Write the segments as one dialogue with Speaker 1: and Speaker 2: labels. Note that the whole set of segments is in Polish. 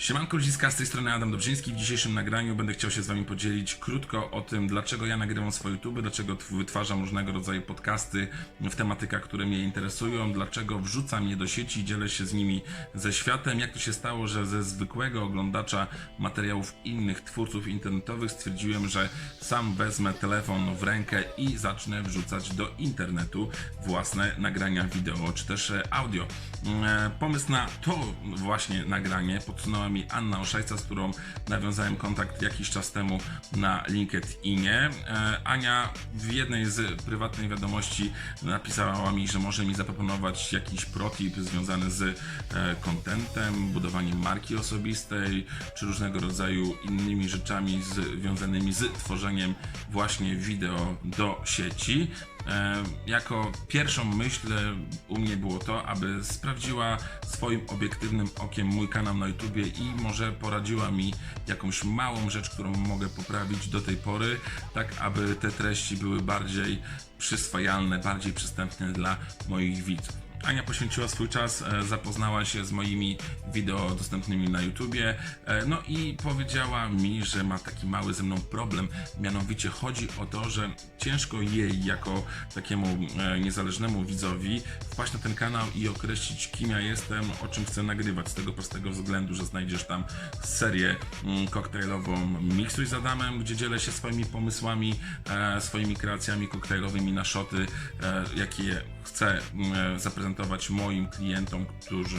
Speaker 1: Siemanko ludziska, z tej strony Adam Dobrzyński. W dzisiejszym nagraniu będę chciał się z Wami podzielić krótko o tym, dlaczego ja nagrywam swoje YouTube, dlaczego tw- wytwarzam różnego rodzaju podcasty w tematykach, które mnie interesują, dlaczego wrzucam je do sieci, dzielę się z nimi ze światem, jak to się stało, że ze zwykłego oglądacza materiałów innych twórców internetowych stwierdziłem, że sam wezmę telefon w rękę i zacznę wrzucać do internetu własne nagrania wideo czy też audio. E, Pomysł na to właśnie nagranie podsunęła mi Anna Oszajca, z którą nawiązałem kontakt jakiś czas temu na LinkedInie. E, Ania w jednej z prywatnej wiadomości napisała mi, że może mi zaproponować jakiś protip związany z e, contentem, budowaniem marki osobistej, czy różnego rodzaju innymi rzeczami związanymi z tworzeniem właśnie wideo do sieci. E, Jako pierwszą myśl u mnie było to, aby sprawdziła swoim obiektywnym okiem mój kanał na YouTubie i może poradziła mi jakąś małą rzecz, którą mogę poprawić do tej pory, tak aby te treści były bardziej przyswajalne, bardziej przystępne dla moich widzów. Ania poświęciła swój czas, e, zapoznała się z moimi wideo dostępnymi na YouTubie, e, no i powiedziała mi, że ma taki mały ze mną problem. Mianowicie chodzi o to, że ciężko jej, jako takiemu e, niezależnemu widzowi, wpaść na ten kanał i określić, kim ja jestem, o czym chcę nagrywać. Z tego prostego względu, że znajdziesz tam serię mm, koktajlową Miksuj z Adamem, gdzie dzielę się swoimi pomysłami, swoimi kreacjami koktajlowymi na szoty, jakie chcę mm, zaprezentować moim klientom, którzy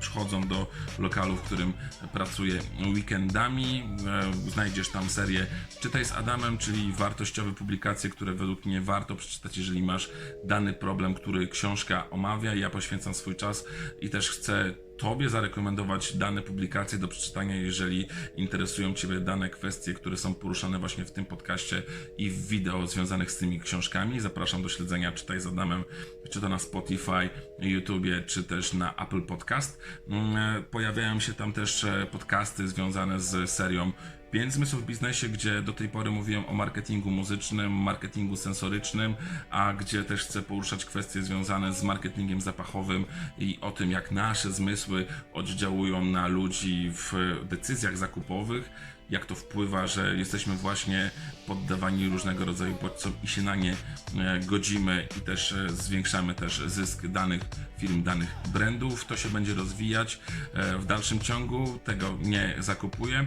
Speaker 1: przychodzą do lokalu, w którym pracuję weekendami. E, Znajdziesz tam serię Czytaj z Adamem, czyli wartościowe publikacje, które według mnie warto przeczytać, jeżeli masz dany problem, który książka omawia. Ja poświęcam swój czas i też chcę Tobie zarekomendować dane publikacje do przeczytania, jeżeli interesują Ciebie dane kwestie, które są poruszane właśnie w tym podcaście i w wideo związanych z tymi książkami. Zapraszam do śledzenia Czytaj z Adamem, czy to na Spotify, YouTubie, czy też na Apple Podcast. Mm, e, Pojawiają się tam też e, podcasty związane z serią Pięć zmysłów w biznesie, gdzie do tej pory mówiłem o marketingu muzycznym, marketingu sensorycznym, a gdzie też chcę poruszać kwestie związane z marketingiem zapachowym i o tym, jak nasze zmysły oddziałują na ludzi w decyzjach zakupowych, jak to wpływa, że jesteśmy właśnie poddawani różnego rodzaju bodźcom i się na nie e, godzimy i też e, zwiększamy też zysk danych firm, danych brandów. To się będzie rozwijać e, w dalszym ciągu, tego nie zakupuję.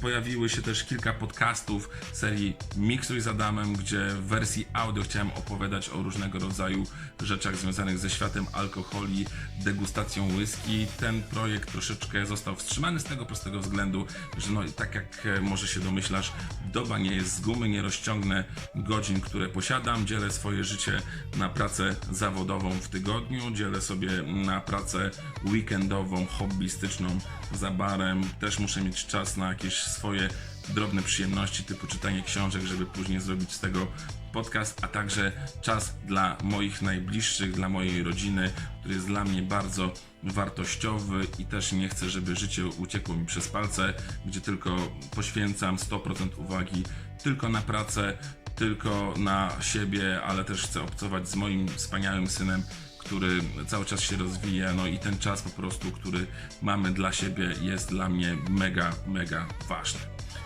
Speaker 1: Pojawiły się też kilka podcastów serii Miksuj z Adamem, gdzie w wersji audio chciałem opowiadać o różnego rodzaju rzeczach związanych ze światem alkoholi, degustacją whisky. Ten projekt troszeczkę został wstrzymany z tego prostego względu, że no tak jak e, może się domyślasz, doba nie jest z gumy, nie rozciągnę godzin, które posiadam, dzielę swoje życie na pracę zawodową w tygodniu, dzielę sobie na pracę weekendową, hobbystyczną za barem, też muszę mieć czas na jakieś swoje drobne przyjemności typu czytanie książek, żeby później zrobić z tego podcast, a także czas dla moich najbliższych, dla mojej rodziny, który jest dla mnie bardzo wartościowy i też nie chcę, żeby życie uciekło mi przez palce, gdzie tylko poświęcam 100% uwagi tylko na pracę, tylko na siebie, ale też chcę obcować z moim wspaniałym synem, który cały czas się rozwija, no i ten czas po prostu, który mamy dla siebie jest dla mnie mega, mega ważny.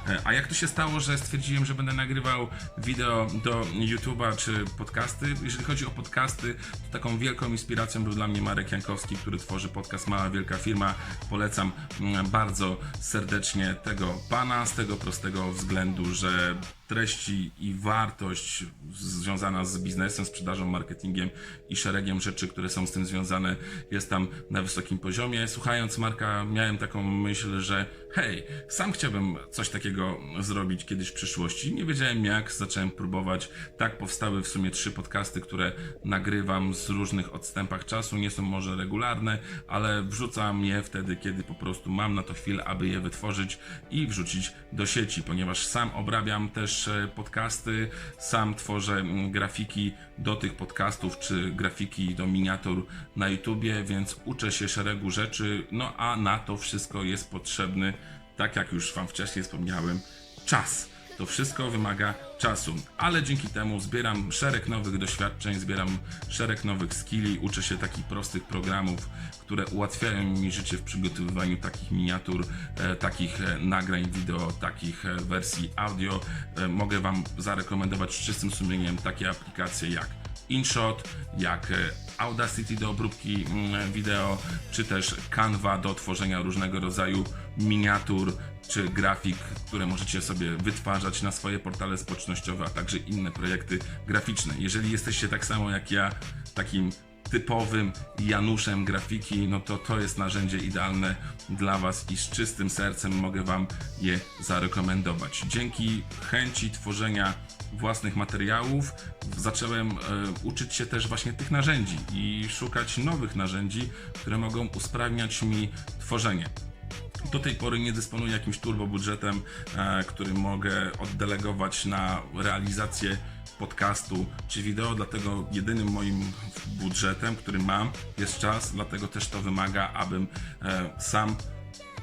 Speaker 1: E, A jak to się stało, że stwierdziłem, że będę nagrywał wideo do YouTube'a czy podcasty? Jeżeli chodzi o podcasty, to taką wielką inspiracją był dla mnie Marek Jankowski, który tworzy podcast Mała Wielka Firma. Polecam mm, bardzo serdecznie tego pana z tego prostego względu, że treści i wartość związana z biznesem, sprzedażą, marketingiem i szeregiem rzeczy, które są z tym związane, jest tam na wysokim poziomie. Słuchając Marka, miałem taką myśl, że hej, sam chciałbym coś takiego zrobić kiedyś w przyszłości. Nie wiedziałem jak, zacząłem próbować. Tak powstały w sumie trzy podcasty, które nagrywam z różnych odstępach czasu. Nie są może regularne, ale wrzucam je wtedy, kiedy po prostu mam na to chwilę, aby je wytworzyć i wrzucić do sieci, ponieważ sam obrabiam też e, podcasty, sam tworzę mm, grafiki do tych podcastów, czy grafiki do miniatur na YouTubie, więc uczę się szeregu rzeczy, no a na to wszystko jest potrzebny, tak jak już Wam wcześniej wspomniałem, czas. To wszystko wymaga czasu, ale dzięki temu zbieram szereg nowych doświadczeń, zbieram szereg nowych skilli, uczę się takich prostych programów, które ułatwiają mi życie w przygotowywaniu takich miniatur, e, takich e, nagrań wideo, takich e, wersji audio. E, mogę Wam zarekomendować z czystym sumieniem takie aplikacje jak InShot, jak e, Audacity do obróbki mm, wideo, czy też Canva do tworzenia różnego rodzaju miniatur czy grafik, które możecie sobie wytwarzać na swoje portale społecznościowe, a także inne projekty graficzne. Jeżeli jesteście tak samo jak ja, takim typowym Januszem grafiki, no to to jest narzędzie idealne dla Was i z czystym sercem mogę Wam je zarekomendować. Dzięki chęci tworzenia własnych materiałów zacząłem e, uczyć się też właśnie tych narzędzi i szukać nowych narzędzi, które mogą usprawniać mi tworzenie. Do tej pory nie dysponuję jakimś turbo budżetem, e, który mogę oddelegować na realizację podcastu czy wideo, dlatego jedynym moim budżetem, który mam, jest czas, dlatego też to wymaga, abym e, sam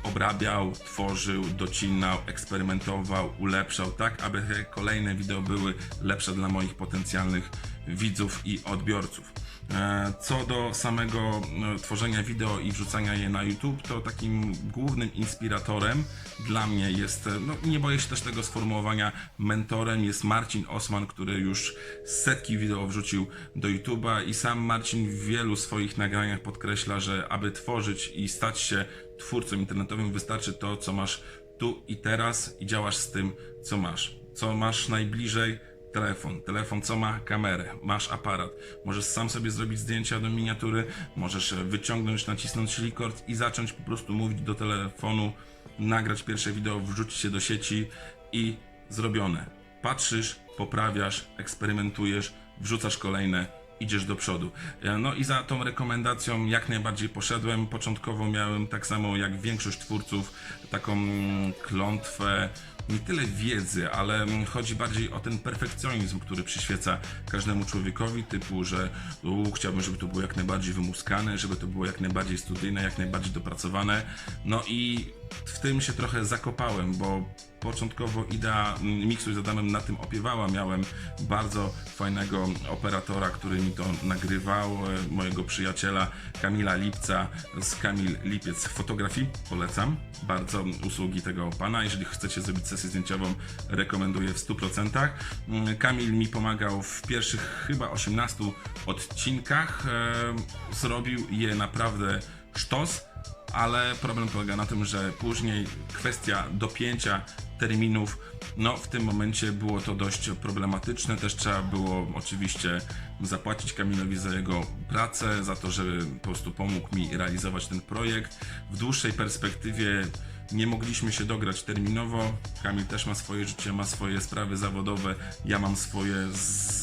Speaker 1: obrabiał, tworzył, docinał, eksperymentował, ulepszał, tak aby kolejne wideo były lepsze dla moich potencjalnych widzów i odbiorców. E, Co do samego e, tworzenia wideo i wrzucania je na YouTube, to takim głównym inspiratorem dla mnie jest, e, no nie boję się też tego sformułowania, mentorem jest Marcin Osman, który już setki wideo wrzucił do YouTube'a i sam Marcin w wielu swoich nagraniach podkreśla, że aby tworzyć i stać się twórcą internetowym wystarczy to, co masz tu i teraz i działasz z tym, co masz. Co masz najbliżej, telefon. Telefon co ma? Kamerę. Masz aparat. Możesz sam sobie zrobić zdjęcia do miniatury, możesz e, wyciągnąć, nacisnąć record i zacząć po prostu mówić do telefonu, nagrać pierwsze wideo, wrzucić się do sieci i zrobione. Patrzysz, poprawiasz, eksperymentujesz, wrzucasz kolejne, idziesz do przodu. E, No i za tą rekomendacją jak najbardziej poszedłem. Początkowo miałem tak samo jak większość twórców taką mm, klątwę nie tyle wiedzy, ale mm, chodzi bardziej o ten perfekcjonizm, który przyświeca każdemu człowiekowi, typu, że u, chciałbym, żeby to było jak najbardziej wymuskane, żeby to było jak najbardziej studyjne, jak najbardziej dopracowane. No i w tym się trochę zakopałem, bo początkowo idea mm, miksu z Adamem na tym opiewała. Miałem bardzo fajnego operatora, który mi to nagrywał, e, mojego przyjaciela Kamila Lipca z Kamil Lipiec Fotografii. Polecam bardzo usługi tego pana. Jeżeli chcecie zrobić sesję zdjęciową, rekomenduję w 100%. Mm, Kamil mi pomagał w pierwszych chyba 18 odcinkach. E, Zrobił je naprawdę sztos ale problem polega na tym, że później kwestia dopięcia terminów, no w tym momencie było to dość problematyczne, też trzeba było oczywiście zapłacić Kamilowi za jego pracę, za to, że po prostu pomógł mi realizować ten projekt. W dłuższej perspektywie nie mogliśmy się dograć terminowo. Kamil też ma swoje życie, ma swoje sprawy zawodowe, ja mam swoje.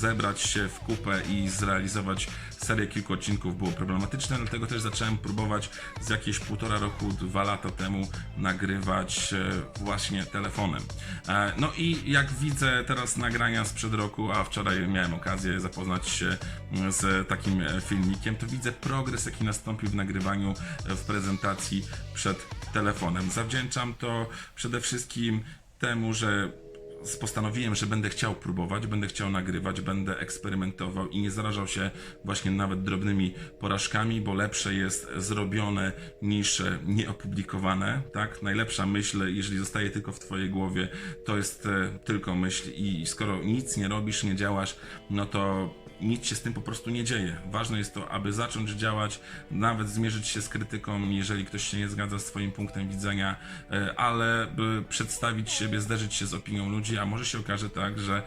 Speaker 1: Zebrać się w kupę i zrealizować serię kilku odcinków było problematyczne, dlatego też zacząłem próbować z jakieś półtora roku, dwa lata temu nagrywać e, właśnie telefonem. E, No i jak widzę teraz nagrania sprzed roku, a wczoraj miałem okazję zapoznać się mm, z takim e, filmikiem, to widzę progres, jaki nastąpił w nagrywaniu, w prezentacji przed telefonem. Zawdzięczam to przede wszystkim temu, że postanowiłem, że będę chciał próbować, będę chciał nagrywać, będę eksperymentował i nie zarażał się właśnie nawet drobnymi porażkami, bo lepsze jest zrobione niż nieopublikowane, tak? Najlepsza myśl, jeżeli zostaje tylko w twojej głowie, to jest tylko myśl i skoro nic nie robisz, nie działasz, no to nic się z tym po prostu nie dzieje. Ważne jest to, aby zacząć działać, nawet zmierzyć się z krytyką, jeżeli ktoś się nie zgadza z Twoim punktem widzenia, e, ale przedstawić siebie, zderzyć się z opinią ludzi, a może się okaże tak, że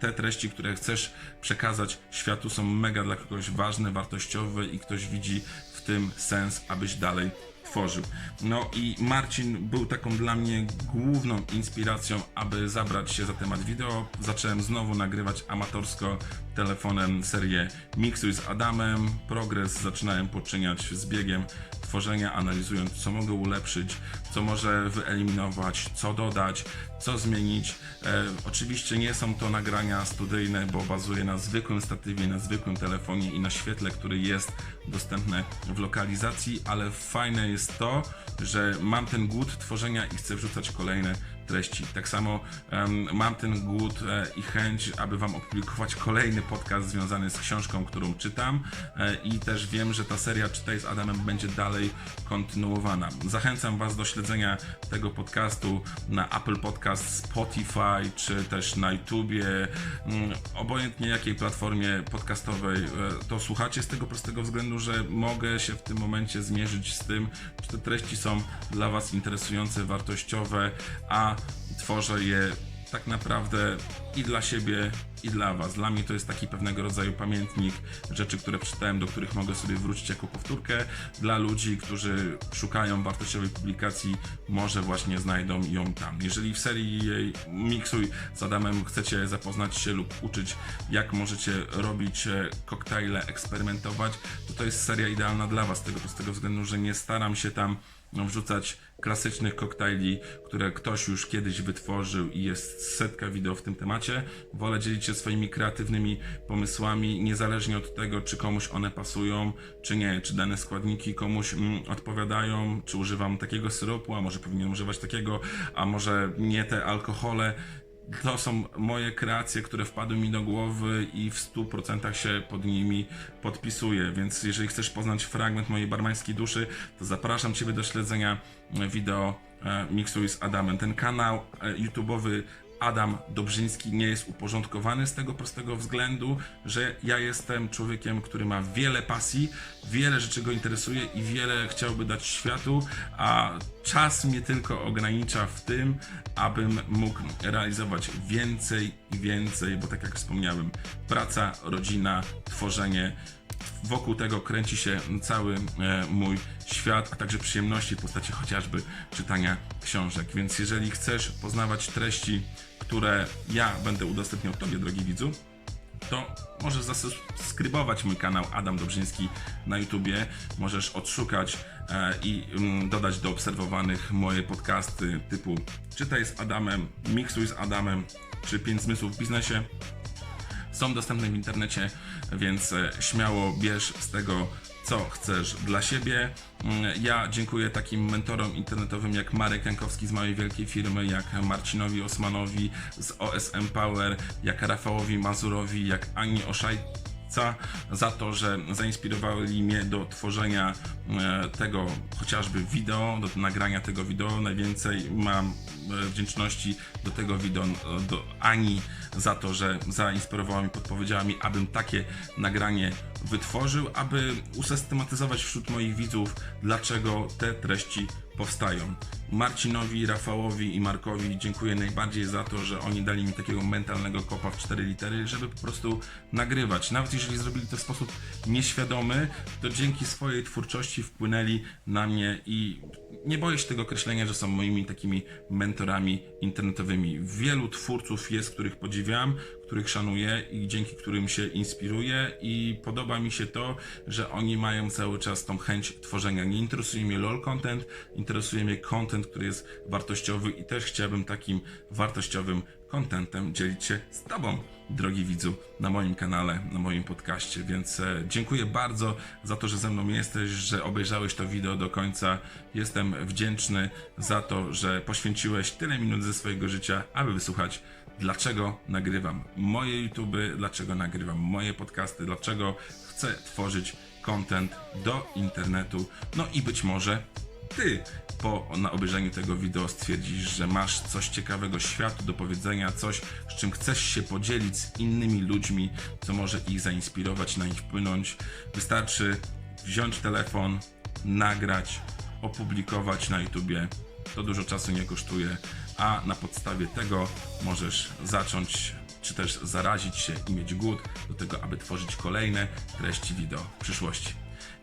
Speaker 1: te treści, które chcesz przekazać światu są mega dla kogoś ważne, wartościowe i ktoś widzi w tym sens, abyś dalej tworzył. No i Marcin był taką dla mnie główną inspiracją, aby zabrać się za temat wideo. Zacząłem znowu nagrywać amatorsko telefonem serię Miksuj z Adamem. Progres zaczynałem poczyniać z biegiem tworzenia, analizując co mogę ulepszyć, co może wyeliminować, co dodać, co zmienić. E, oczywiście nie są to nagrania studyjne, bo bazuje na zwykłym statywie, na zwykłym telefonie i na świetle, który jest dostępne w lokalizacji, ale fajne jest to, że mam ten głód tworzenia i chcę wrzucać kolejne treści. Tak samo em, mam ten głód e, i chęć, aby Wam opublikować kolejny podcast związany z książką, którą czytam e, i też wiem, że ta seria Czytaj z Adamem będzie dalej kontynuowana. Zachęcam Was do śledzenia tego podcastu na Apple Podcast, Spotify czy też na YouTubie, mm, obojętnie jakiej platformie podcastowej e, to słuchacie z tego prostego względu, że mogę się w tym momencie zmierzyć z tym, czy te treści są dla Was interesujące, wartościowe, a tworzę je tak naprawdę i dla siebie, i dla Was. Dla mnie to jest taki pewnego rodzaju pamiętnik rzeczy, które przeczytałem, do których mogę sobie wrócić jako powtórkę. Dla ludzi, którzy szukają wartościowej publikacji, może właśnie znajdą ją tam. Jeżeli w serii jej Miksuj z Adamem chcecie zapoznać się lub uczyć, jak możecie robić e, koktajle, eksperymentować, to to jest seria idealna dla Was, z tego względu, że nie staram się tam wrzucać klasycznych koktajli, które ktoś już kiedyś wytworzył i jest setka wideo w tym temacie. Wolę dzielić się swoimi kreatywnymi pomysłami, niezależnie od tego, czy komuś one pasują, czy nie, czy dane składniki komuś mm, odpowiadają, czy używam takiego syropu, a może powinienem używać takiego, a może nie te alkohole. To są moje kreacje, które wpadły mi do głowy i w 100% się pod nimi podpisuję. Więc jeżeli chcesz poznać fragment mojej barmańskiej duszy, to zapraszam Ciebie do śledzenia wideo e, Miksuj z Adamem. Ten kanał e, YouTube'owy Adam Dobrzyński nie jest uporządkowany z tego prostego względu, że ja jestem człowiekiem, który ma wiele pasji, wiele rzeczy go interesuje i wiele chciałby dać światu, a czas mnie tylko ogranicza w tym, abym mógł realizować więcej i więcej, bo tak jak wspomniałem, praca, rodzina, tworzenie, wokół tego kręci się cały e, mój świat, a także przyjemności w postaci chociażby czytania książek. Więc jeżeli chcesz poznawać treści, które ja będę udostępniał Tobie, drogi widzu, to możesz zasubskrybować mój kanał Adam Dobrzyński na YouTubie. Możesz odszukać e, i mm, dodać do obserwowanych moje podcasty typu Czytaj z Adamem, Miksuj z Adamem czy 5 zmysłów w biznesie są dostępne w internecie, więc e, śmiało bierz z tego co chcesz dla siebie. Mm, Ja dziękuję takim mentorom internetowym jak Marek Jankowski z małej wielkiej firmy, jak Marcinowi Osmanowi z OSM Power, jak Rafałowi Mazurowi, jak Ani Oszajca za to, że zainspirowali mnie do tworzenia e, tego chociażby wideo, do nagrania tego wideo. Najwięcej mam e, wdzięczności do tego wideo e, do Ani za to, że zainspirowała mnie, podpowiedziała mi, abym takie nagranie wytworzył, aby usystematyzować wśród moich widzów, dlaczego te treści powstają. Marcinowi, Rafałowi i Markowi dziękuję najbardziej za to, że oni dali mi takiego mentalnego kopa w cztery litery, żeby po prostu nagrywać. Nawet jeżeli zrobili to w sposób nieświadomy, to dzięki swojej twórczości wpłynęli na mnie i nie boję się tego określenia, że są moimi takimi mentorami internetowymi. Wielu twórców jest, których podziwiam, których szanuję i dzięki którym się inspiruję i podoba mi się to, że oni mają cały czas tą chęć tworzenia. Nie interesuje mnie LOL content, interesuje mnie content, który jest wartościowy i też chciałbym takim wartościowym contentem dzielić się z Tobą, drogi widzu, na moim kanale, na moim podcaście. Więc e, dziękuję bardzo za to, że ze mną jesteś, że obejrzałeś to wideo do końca. Jestem wdzięczny za to, że poświęciłeś tyle minut ze swojego życia, aby wysłuchać dlaczego nagrywam moje YouTube, dlaczego nagrywam moje podcasty, dlaczego chcę tworzyć content do internetu. No i być może ty po na obejrzeniu tego wideo stwierdzisz, że masz coś ciekawego światu do powiedzenia, coś, z czym chcesz się podzielić z innymi ludźmi, co może ich zainspirować, na nich wpłynąć. Wystarczy wziąć telefon, nagrać, opublikować na YouTubie. To dużo czasu nie kosztuje, a na podstawie tego możesz zacząć czy też zarazić się i mieć głód do tego, aby tworzyć kolejne treści wideo w przyszłości.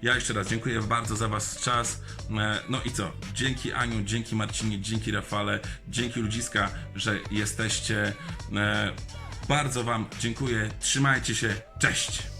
Speaker 1: Ja jeszcze raz dziękuję bardzo za Was czas. E, No i co? Dzięki Aniu, dzięki Marcinie, dzięki Rafale, dzięki ludziska, że jesteście. E, Bardzo Wam dziękuję. Trzymajcie się. Cześć!